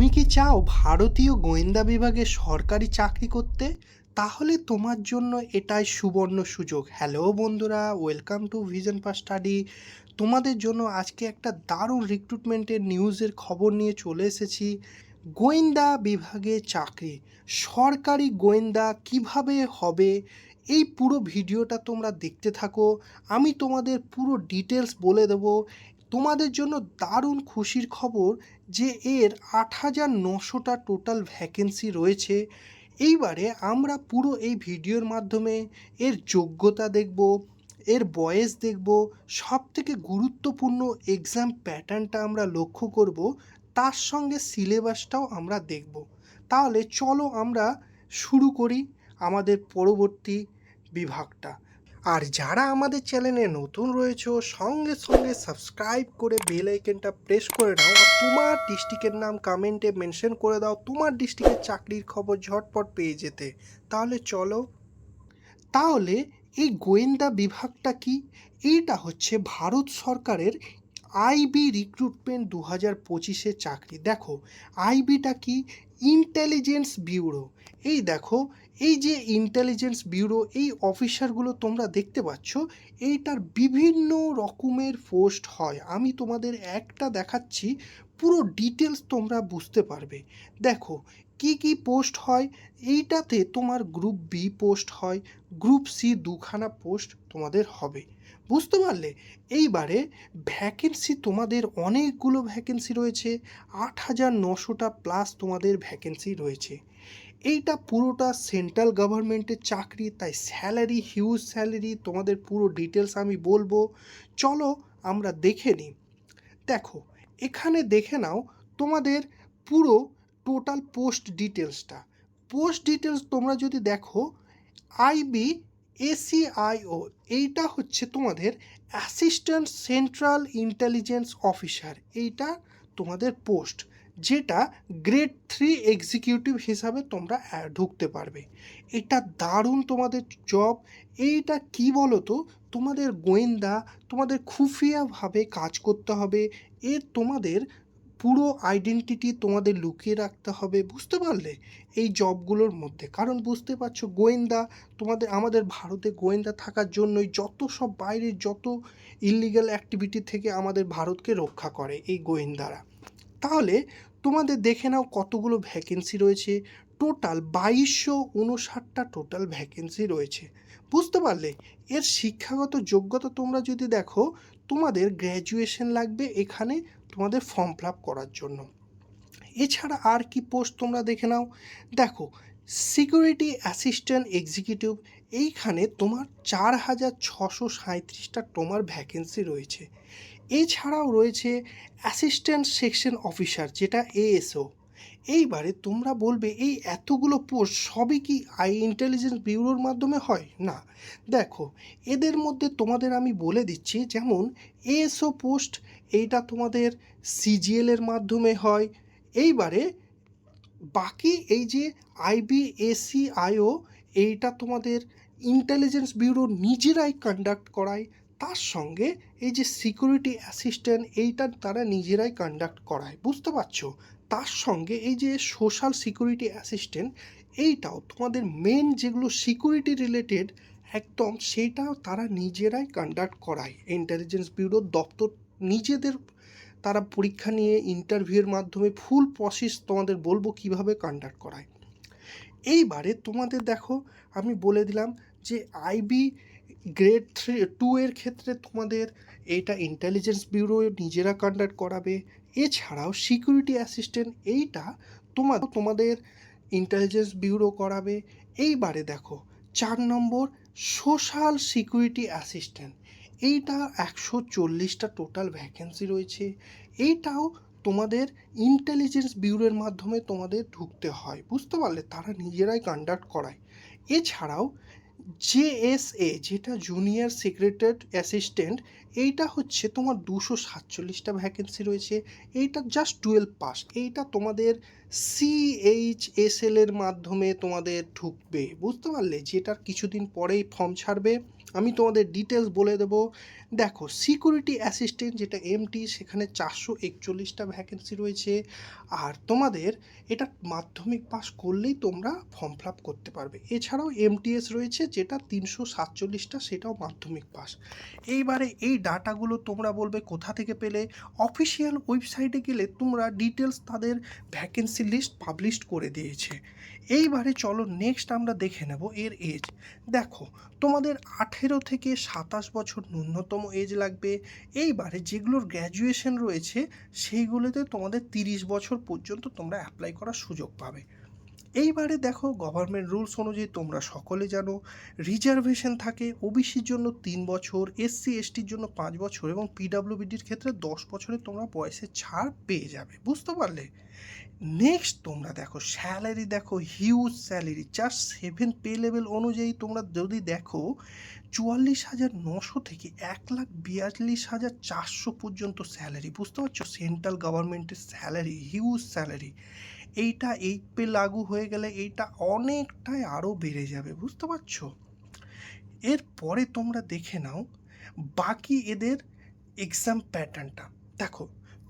তুমি কি চাও ভারতীয় গোয়েন্দা বিভাগে সরকারি চাকরি করতে? তাহলে তোমার জন্য এটাই সুবর্ণ সুযোগ। হ্যালো বন্ধুরা welcome to vision pass study তোমাদের জন্য আজকে একটা দারুণ রিক্রুটমেন্টের নিউজের খবর নিয়ে চলে এসেছি। গোয়েন্দা বিভাগে চাকরি। সরকারি গোয়েন্দা কীভাবে হবে? এই পুরো ভিডিওটা তোমরা দেখতে থাকো। আমি তোমাদের পুরো ডিটেলস বলে দেবো। তোমাদের জন্য দারুণ খুশির খবর যে এর আট হাজার নশোটা টোটাল ভ্যাকেন্সি রয়েছে। এইবারে আমরা পুরো এই ভিডিওর মাধ্যমে এর যোগ্যতা দেখব, এর বয়স দেখব সব থেকে গুরুত্বপূর্ণ এক্সাম প্যাটার্নটা আমরা লক্ষ্য করব, তার সঙ্গে সিলেবাসটাও আমরা দেখব। তাহলে চলো আমরা শুরু করি আমাদের পরবর্তী বিভাগটা। আর যারা আমাদের চ্যানেলে নতুন রয়েছে, সঙ্গে সঙ্গে সাবস্ক্রাইব করে বেল আইকনটা প্রেস করে নাও আর তোমার ডিস্ট্রিক্টের নাম কমেন্টে মেনশন করে দাও তোমার ডিস্ট্রিক্টের চাকরির খবর ঝটপট পেয়ে যেতে। তাহলে চলো। তাহলে এই গোয়েন্দা বিভাগটা কি? এইটা হচ্ছে ভারত সরকারের আইবি রিক্রুটমেন্ট দু হাজার পঁচিশের চাকরি। দেখো আইবিটা কি? ইন্টেলিজেন্স ব্যুরো এই দেখো, এই যে ইন্টেলিজেন্স ব্যুরো এই অফিসারগুলো তোমরা দেখতে পাচ্ছ, এইটার বিভিন্ন রকমের পোস্ট হয়। আমি তোমাদের একটা দেখাচ্ছি, পুরো ডিটেলস তোমরা বুঝতে পারবে। দেখো কি কি পোস্ট হয়? এইটাতে তোমার গ্রুপ বি পোস্ট হয় গ্রুপ সি দুখানা পোস্ট তোমাদের হবে। বুঝতে পারলে? এইবারে ভ্যাকেন্সি তোমাদের অনেকগুলো ভ্যাকেন্সি রয়েছে, আট হাজার নশোটা প্লাস তোমাদের ভ্যাকেন্সি রয়েছে। এইটা পুরোটা সেন্ট্রাল গভর্নমেন্টের চাকরি, তাই স্যালারি হিউজ স্যালারি তোমাদের পুরো ডিটেলস আমি বলব। চলো আমরা দেখে নিই। দেখো, এখানে দেখে নাও, তোমাদের পুরো টোটাল পোস্ট ডিটেলসটা পোস্ট ডিটেলস তোমরা যদি দেখো আইবি এসিআইও এইটা হচ্ছে তোমাদের অ্যাসিস্ট্যান্ট সেন্ট্রাল ইন্টেলিজেন্স অফিসার এইটা তোমাদের পোস্ট যেটা গ্রেড থ্রি এক্সিকিউটিভ হিসাবে তোমরা ঢুকতে পারবে। এটা দারুণ তোমাদের জব এইটা কি বলো তো তোমাদের গোয়েন্দা, তোমাদের খুফিয়াভাবে কাজ করতে হবে এর তোমাদের পুরো আইডেন্টিটি তোমাদের লুকিয়ে রাখতে হবে, বুঝতে পারলে? এই জবগুলোর মধ্যে। কারণ বুঝতে পারছ, গোয়েন্দা তোমাদের, আমাদের ভারতে গোয়েন্দা থাকার জন্যই যত সব বাইরের যত ইলিগাল অ্যাক্টিভিটি থেকে আমাদের ভারতকে রক্ষা করে এই গোয়েন্দারা। তাহলে তোমাদের দেখে নাও কতগুলো ভ্যাকেন্সি রয়েছে। টোটাল বাইশশো উনষাটটা টোটাল ভ্যাকেন্সি রয়েছে। বুঝতে পারলে? এর শিক্ষাগত যোগ্যতা তোমরা যদি দেখো, তোমাদের গ্র্যাজুয়েশন লাগবে এখানে তোমাদের ফর্ম ফিল করার জন্য। এছাড়া আর কি পোস্ট তোমরা দেখে নাও। দেখো সিকিউরিটি অ্যাসিস্ট্যান্ট এক্সিকিউটিভ এইখানে তোমার চার হাজার ছশো সাঁত্রিশটা তোমার ভ্যাকেন্সি রয়েছে। এছাড়াও রয়েছে অ্যাসিস্ট্যান্ট সেকশন অফিসার যেটা এএসও এইবারে তোমরা বলবে, এই এতগুলো পোস্ট সবই কি আই ইন্টেলিজেন্স ব্যুরোর মাধ্যমে হয়? না। দেখো, এদের মধ্যে তোমাদের আমি বলে দিচ্ছি, যেমন এএসও পোস্ট এইটা তোমাদের সিজিএলের মাধ্যমে হয়। এইবারে বাকি এই যে আইবিএসিআইও এইটা তোমাদের ইন্টেলিজেন্স ব্যুরো নিজেরাই কন্ডাক্ট করায়। তার সঙ্গে এই যে সিকিউরিটি অ্যাসিস্ট্যান্ট এইটা তারা নিজেরাই কন্ডাক্ট করায়। বুঝতে পারছ? তার সঙ্গে এই যে সোশ্যাল সিকিউরিটি অ্যাসিস্ট্যান্ট এইটাও তোমাদের মেন যেগুলো সিকিউরিটি রিলেটেড একদম সেইটাও তারা নিজেরাই কন্ডাক্ট করায়। ইন্টেলিজেন্স ব্যুরোর দপ্তর নিজেদের তারা পরীক্ষা নিয়ে ইন্টারভিউয়ের মাধ্যমে ফুল প্রসেস তোমাদের বলব কীভাবে কন্ডাক্ট করায়। এইবারে তোমাদের দেখো, আমি বলে দিলাম যে আইবি গ্রেড থ্রি টু এর ক্ষেত্রে তোমাদের এইটা ইন্টেলিজেন্স ব্যুরো নিজেরা কন্ডাক্ট করাবে। এছাড়াও সিকিউরিটি অ্যাসিস্ট্যান্ট এইটা তোমার তোমাদের ইন্টেলিজেন্স ব্যুরো করাবে। এইবারে দেখো, চার নম্বর সোশ্যাল সিকিউরিটি অ্যাসিস্ট্যান্ট এইটা একশো চল্লিশটা টোটাল ভ্যাকেন্সি রয়েছে। এইটাও তোমাদের ইন্টেলিজেন্স ব্যুরোর মাধ্যমে তোমাদের ঢুকতে হয়, বুঝতে পারলে? তারা নিজেরাই কন্ডাক্ট করায়। এছাড়াও জেএসএ যেটা জুনিয়র সেক্রেটারি অ্যাসিস্ট্যান্ট এইটা হচ্ছে তোমার দুশো সাতচল্লিশটা ভ্যাকেন্সি রয়েছে। এইটা জাস্ট টুয়েলভ পাস এইটা তোমাদের সিএইচএসএল এর মাধ্যমে তোমাদের ঢুকবে। বুঝতে পারলে? যেটার কিছুদিন পরেই ফর্ম ছাড়বে। আমি তোমাদের ডিটেলস বলে দেবো। দেখো সিকিউরিটি অ্যাসিস্ট্যান্ট যেটা এমটি সেখানে চারশো একচল্লিশটা ভ্যাকেন্সি রয়েছে। আর তোমাদের এটা মাধ্যমিক পাস করলেই তোমরা ফর্ম ফিল করতে পারবে। এছাড়াও এমটিএস রয়েছে, যেটা তিনশো সাতচল্লিশটা, সেটাও মাধ্যমিক পাস এইবারে এই ডাটাগুলো তোমরা বলবে কোথা থেকে পেলে? অফিসিয়াল ওয়েবসাইটে গেলে তোমরা ডিটেলস তাদের ভ্যাকেন্সি লিস্ট পাবলিশ করে দিয়েছে। এইবারে চলো নেক্সট আমরা দেখে নেব এর এজ দেখো, তোমাদের আঠেরো থেকে সাতাশ বছর ন্যূনতম এজ লাগবে। এইবারে যেগুলোর গ্র্যাজুয়েশন রয়েছে, সেইগুলোতে তোমাদের তিরিশ বছর পর্যন্ত তোমরা অ্যাপ্লাই করার সুযোগ পাবে। এইবারে দেখো গভর্নমেন্ট রুলস অনুযায়ী তোমরা সকলে জানো রিজার্ভেশন থাকে ওবিসির জন্য তিন বছর এসসি এসটির জন্য পাঁচ বছর এবং পিডাব্লিউবিডির ক্ষেত্রে দশ বছরে তোমরা বয়সের ছাড় পেয়ে যাবে, বুঝতে পারলে? নেক্সট তোমরা দেখো স্যালারি দেখো huge salary just seven pay level অনুযায়ী তোমরা যদি দেখো, চুয়াল্লিশ হাজার নশো থেকে এক লাখ বিয়াল্লিশ হাজার চারশো পর্যন্ত স্যালারি বুঝতে পারছ? সেন্ট্রাল গভর্নমেন্টের স্যালারি হিউজ স্যালারি এইটা এইট পে লাগু হয়ে গেলে এইটা অনেকটাই আরও বেড়ে যাবে, বুঝতে পারছ? এরপরে তোমরা দেখে নাও বাকি এদের এক্সাম প্যাটার্নটা দেখো,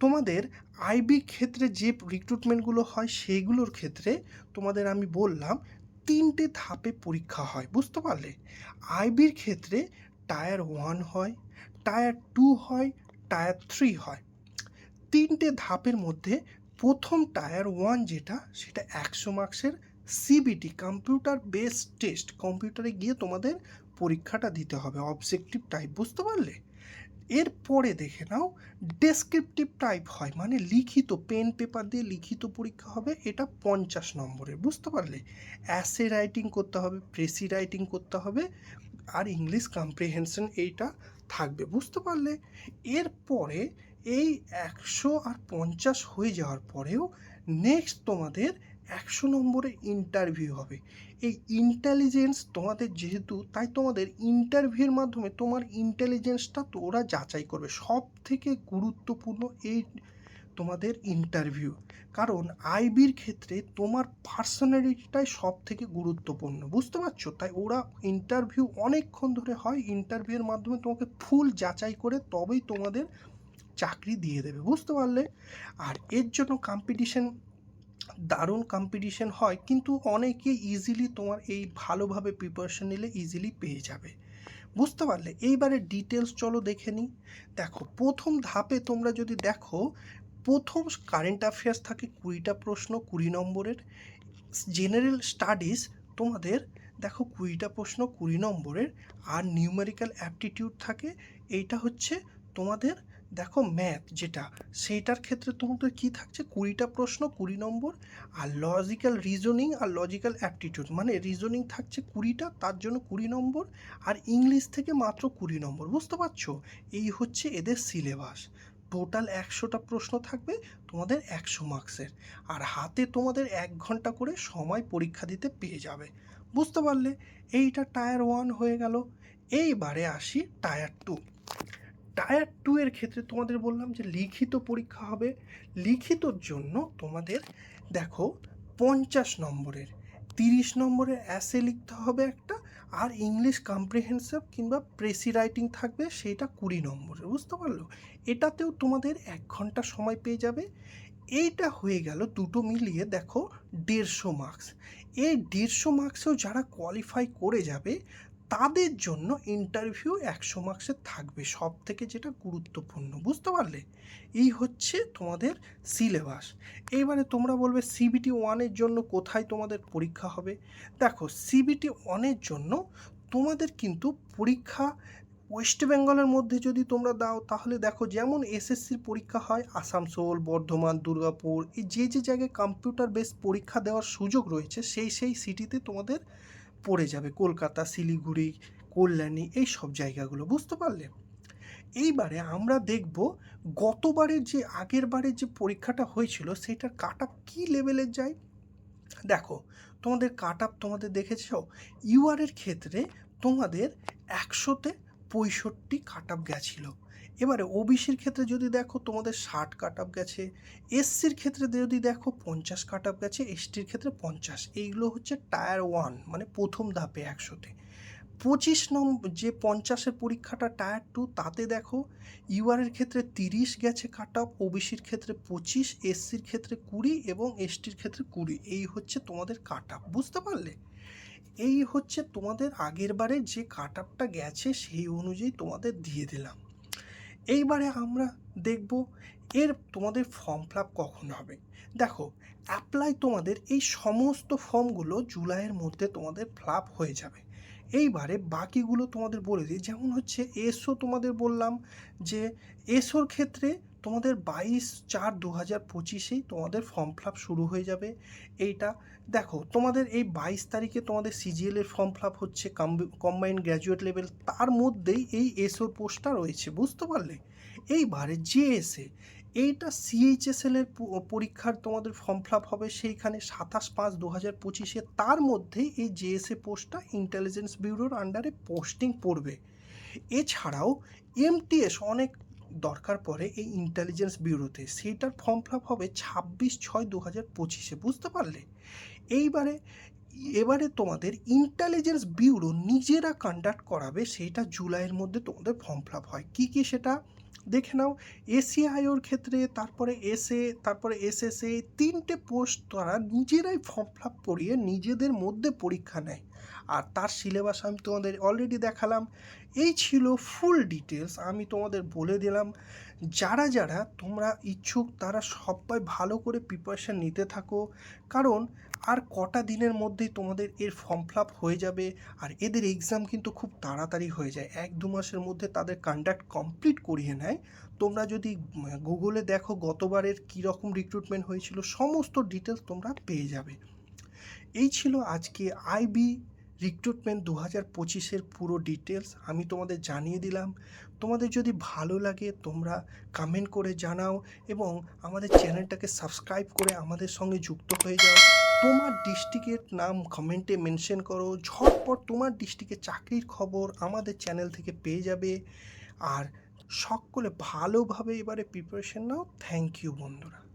তোমাদের আইবি ক্ষেত্রে যে রিক্রুটমেন্টগুলো হয় সেইগুলোর ক্ষেত্রে তোমাদের আমি বললাম তিনটে ধাপে পরীক্ষা হয়, বুঝতে পারলে? আইবির ক্ষেত্রে টায়ার ওয়ান হয় টায়ার টু হয় টায়ার থ্রি হয়। তিনটে ধাপের মধ্যে প্রথম টায়ার ওয়ান যেটা, সেটা একশো মার্কসের সিবিটি কম্পিউটার বেসড টেস্ট কম্পিউটারে গিয়ে তোমাদের পরীক্ষাটা দিতে হবে অবজেক্টিভ টাইপ বুঝতে পারলে? এরপরে দেখে নাও ডেসক্রিপটিভ টাইপ হয় মানে লিখিত পেন পেপার দিয়ে লিখিত পরীক্ষা হবে, এটা পঞ্চাশ নম্বরের বুঝতে পারলে? অ্যাসে রাইটিং করতে হবে প্রেসি রাইটিং করতে হবে, আর ইংলিশ কম্প্রিহেনশন এইটা থাকবে, বুঝতে পারলে? এরপরে এই একশো আর পঞ্চাশ হয়ে যাওয়ার পরেও নেক্সট তোমাদের একশো নম্বরের ইন্টারভিউ হবে। এই ইন্টেলিজেন্স তোমাদের যেহেতু, তাই তোমাদের ইন্টারভিউর মাধ্যমে তোমার ইন্টেলিজেন্সটা তো ওরা যাচাই করবে। সব থেকে গুরুত্বপূর্ণ এই তোমাদের ইন্টারভিউ কারণ আইবির ক্ষেত্রে তোমার পার্সোনালিটিটাই সব থেকে গুরুত্বপূর্ণ, বুঝতে পারছ? তাই ওরা ইন্টারভিউ অনেকক্ষণ ধরে হয়। ইন্টারভিউর মাধ্যমে তোমাকে ফুল যাচাই করে তবেই তোমাদের চাকরি দিয়ে দেবে, বুঝতে পারলে? আর এর জন্য কম্পিটিশন দারুণ কম্পিটিশন হয়, কিন্তু অনেকে ইজিলি তোমার এই ভালোভাবে প্রিপারেশন নিলে ইজিলি পেয়ে যাবে। বুঝতে পারলে? এইবারে ডিটেলস চলো দেখে নিই। দেখো, প্রথম ধাপে তোমরা যদি দেখো, প্রথম কারেন্ট অ্যাফেয়ার্স থাকে কুড়িটা প্রশ্ন, কুড়ি নম্বরের। জেনারেল স্টাডিজ তোমাদের, দেখো কুড়িটা প্রশ্ন, কুড়ি নম্বরের। আর নিউমেরিক্যাল অ্যাপটিটিউড থাকে, এইটা হচ্ছে তোমাদের দেখো ম্যাথ যেটা, সেইটার ক্ষেত্রে তোমাদের কী থাকছে? কুড়িটা প্রশ্ন, কুড়ি নম্বর আর লজিক্যাল রিজনিং আর লজিক্যাল অ্যাপটিটিউড মানে রিজনিং থাকছে কুড়িটা, তার জন্য কুড়ি নম্বর আর ইংলিশ থেকে মাত্র কুড়ি নম্বর, বুঝতে পারছ? এই হচ্ছে এদের সিলেবাস টোটাল একশোটা প্রশ্ন থাকবে তোমাদের একশো মার্কসের আর হাতে তোমাদের এক ঘণ্টা করে সময় পরীক্ষা দিতে পেয়ে যাবে, বুঝতে পারলে? এইটা টায়ার ওয়ান হয়ে গেল, এইবারে আসি টায়ার টু টায়ার টু এর ক্ষেত্রে তোমাদের বললাম যে লিখিত পরীক্ষা হবে। লিখিতর জন্য তোমাদের দেখো পঞ্চাশ নম্বরের, তিরিশ নম্বরের অ্যাসে লিখতে হবে একটা, আর ইংলিশ কম্প্রিহেন্সিভ কিংবা প্রেসি রাইটিং থাকবে সেটা কুড়ি নম্বরের, বুঝতে পারল? এটাতেও তোমাদের এক ঘণ্টা সময় পেয়ে যাবে। এইটা হয়ে গেল দুটো মিলিয়ে দেখো দেড়শো মার্কস এই দেড়শো মার্কসেও যারা কোয়ালিফাই করে যাবে তাদের জন্য ইন্টারভিউ একশো মার্কসের থাকবে। সব থেকে যেটা গুরুত্বপূর্ণ, বুঝতে পারলে? এই হচ্ছে তোমাদের সিলেবাস এইবারে তোমরা বলবে সিবিটি ওয়ানের জন্য কোথায় তোমাদের পরীক্ষা হবে? দেখো সিবিটি ওয়ানের জন্য তোমাদের কিন্তু পরীক্ষা ওয়েস্ট বেঙ্গলের মধ্যে যদি তোমরা দাও, তাহলে দেখো যেমন এসএসসির পরীক্ষা হয় আসানসোল বর্ধমান, দুর্গাপুর, এই যে যে জায়গায় কম্পিউটার বেস পরীক্ষা দেওয়ার সুযোগ রয়েছে, সেই সেই সিটিতে তোমাদের পড়ে যাবে কলকাতা, শিলিগুড়ি, কল্যাণী, এই সব জায়গাগুলো, বুঝতে পারলে? এইবারে আমরা দেখব গতবারের যে, আগের বারের যে পরীক্ষাটা হয়েছিল, সেটার কাট আপ কী লেভেলের যায়? দেখো, তোমাদের কাট আপ তোমাদের দেখেছ? ইউআরের ক্ষেত্রে তোমাদের একশোতে পঁয়ষট্টি কাট আপ গেছিল। এবারে ওবিসির ক্ষেত্রে যদি দেখো তোমাদের ষাট কাট আপ গেছে এসসির ক্ষেত্রে যদি দেখো পঞ্চাশ কাট আপ গেছে এসটির ক্ষেত্রে পঞ্চাশ। এইগুলো হচ্ছে টায়ার ওয়ান মানে প্রথম ধাপে একশোতে। পঁচিশ নম্বর যে পঞ্চাশের পরীক্ষাটা টায়ার টু তাতে দেখো ইউআরের ক্ষেত্রে তিরিশ গেছে কাট আপ ওবিসির ক্ষেত্রে পঁচিশ এসসির ক্ষেত্রে কুড়ি এবং এসটির ক্ষেত্রে কুড়ি। এই হচ্ছে তোমাদের কাট আপ বুঝতে পারলে? এই হচ্ছে তোমাদের আগের বারে যে কাট আপটা গেছে, সেই অনুযায়ী তোমাদের দিয়ে দিলাম। এইবারে আমরা দেখব এর তোমাদের ফর্ম ফিল আপ কখন হবে। দেখো অ্যাপ্লাই তোমাদের এই সমস্ত ফর্মগুলো জুলাইয়ের মধ্যে তোমাদের ফিল আপ হয়ে যাবে। এইবারে বাকিগুলো তোমাদের বলে দিই। যেমন হচ্ছে এসও তোমাদের বললাম যে এসোর ক্ষেত্রে তোমাদের বাইশ চার দু হাজার পঁচিশেই তোমাদের ফর্ম ফিল শুরু হয়ে যাবে। এইটা দেখো, তোমাদের এই বাইশ তারিখে তোমাদের সিজিএলের ফর্ম ফিল হচ্ছে কম্বাইন্ড গ্র্যাজুয়েট লেভেল তার মধ্যেই এই এসওর পোস্টটা রয়েছে, বুঝতে পারলে? এইবারে জেএসএ এইটা সিএইচএসএল এর পরীক্ষার তোমাদের ফর্ম ফিল হবে সেইখানে সাতাশ পাঁচ দু হাজার পঁচিশে, তার মধ্যেই এই জেএসএ পোস্টটা ইন্টেলিজেন্স ব্যুরোর আন্ডারে পোস্টিং পড়বে। এছাড়াও এমটিএস অনেক দরকার পড়ে এই ইন্টেলিজেন্স ব্যুরোতে সেইটার ফর্ম ফিল হবে ছাব্বিশ ছয় দু হাজার পঁচিশে, বুঝতে পারলে? এইবারে, এবারে তোমাদের ইন্টেলিজেন্স ব্যুরো নিজেরা কন্ডাক্ট করাবে, সেইটা জুলাইয়ের মধ্যে তোমাদের ফর্ম ফিল হয়। কী কী সেটা? দেখে নাও। এসিআইওর ক্ষেত্রে, তারপরে এসএ তারপরে এসএসএ তিনটে পোস্ট তারা নিজেরাই ফর্ম ফিল করিয়ে নিজেদের মধ্যে পরীক্ষা নেয়। আর তার সিলেবাস আমি তোমাদের অলরেডি দেখালাম। এই ছিল ফুল ডিটেলস আমি তোমাদের বলে দিলাম, যারা যারা তোমরা ইচ্ছুক তারা সবাই ভালো করে প্রিপারেশান নিতে থাকো। কারণ আর কটা দিনের মধ্যেই তোমাদের এর ফর্ম ফিল হয়ে যাবে আর এদের এক্সাম কিন্তু খুব তাড়াতাড়ি হয়ে যায়। এক দু মাসের মধ্যে তাদের কন্ডাক্ট কমপ্লিট করিয়ে নেয়। তোমরা যদি গুগলে দেখো গতবারের কীরকম রিক্রুটমেন্ট হয়েছিল, সমস্ত ডিটেলস তোমরা পেয়ে যাবে। এই ছিল আজকে আইবি রিক্রুটমেন্ট দু হাজার পঁচিশের পুরো ডিটেলস আমি তোমাদের জানিয়ে দিলাম। তোমাদের যদি ভালো লাগে তোমরা কমেন্ট করে জানাও এবং আমাদের চ্যানেলটাকে সাবস্ক্রাইব করে আমাদের সঙ্গে যুক্ত হয়ে যাও। তোমার ডিস্ট্রিক্টের নাম কমেন্টে মেনশন করো। ঝটপট তোমার ডিস্ট্রিক্টের চাকরির খবর আমাদের চ্যানেল থেকে পেয়ে যাবে। আর সকলে ভালোভাবে এবারে প্রিপারেশন নাও। থ্যাংক ইউ বন্ধুরা।